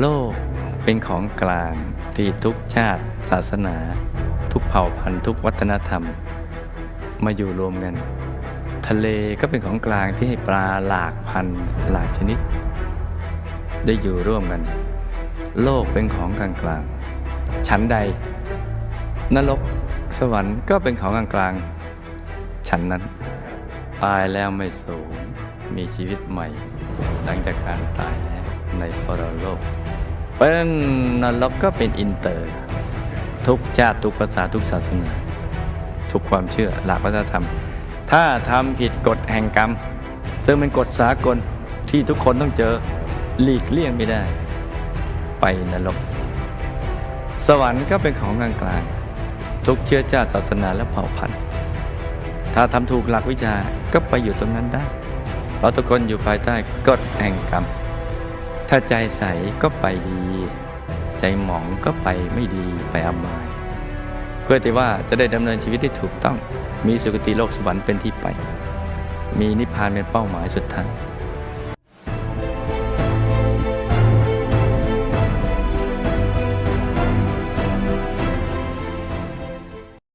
โลกเป็นของกลางที่ทุกชาติ ศาสนา ทุกเผ่าพันธุ์ทุกวัฒนธรรม มาอยู่รวมกัน ทะเลก็เป็นของกลางที่ให้ปลาหลากพันธุ์หลากชนิด ได้อยู่ร่วมกัน โลกเป็นของกลางกลางชั้นใด นรกสวรรค์ก็เป็นของกลางกลางชั้นนั้นตายแล้วไม่สูญมีชีวิตใหม่ หลังจากการตายแล้ว ในปรโลก เพราะฉะนั้นนรกก็เป็นอินเตอร์ ทุกชาติทุกภาษาทุกศาสนา ทุกความเชื่อหลักวัฒนธรรม ถ้าทำผิดกฎแห่งกรรม ซึ่งเป็นกฎสากลที่ทุกคนต้องเจอหลีกเลี่ยงไม่ได้ ไปนรก สวรรค์ก็เป็นของกลางกลางทุกเชื้อชาติศาสนาและเผ่าพันธุ์ ถ้าทำถูกหลักวิชาก็ไปอยู่ตรงนั้นได้ เราะทุกคนอยู่ภายใต้กฎแห่งกรรม ถ้าใจใสก็ไปดี ใจหมองก็ไปไม่ดีไปอบาย เพื่อที่ว่าจะได้ดำเนินชีวิตที่ถูกต้อง มีสุคติโลกสวรรค์เป็นที่ไป มีนิพพานเป็นเป้าหมายสุดท้าย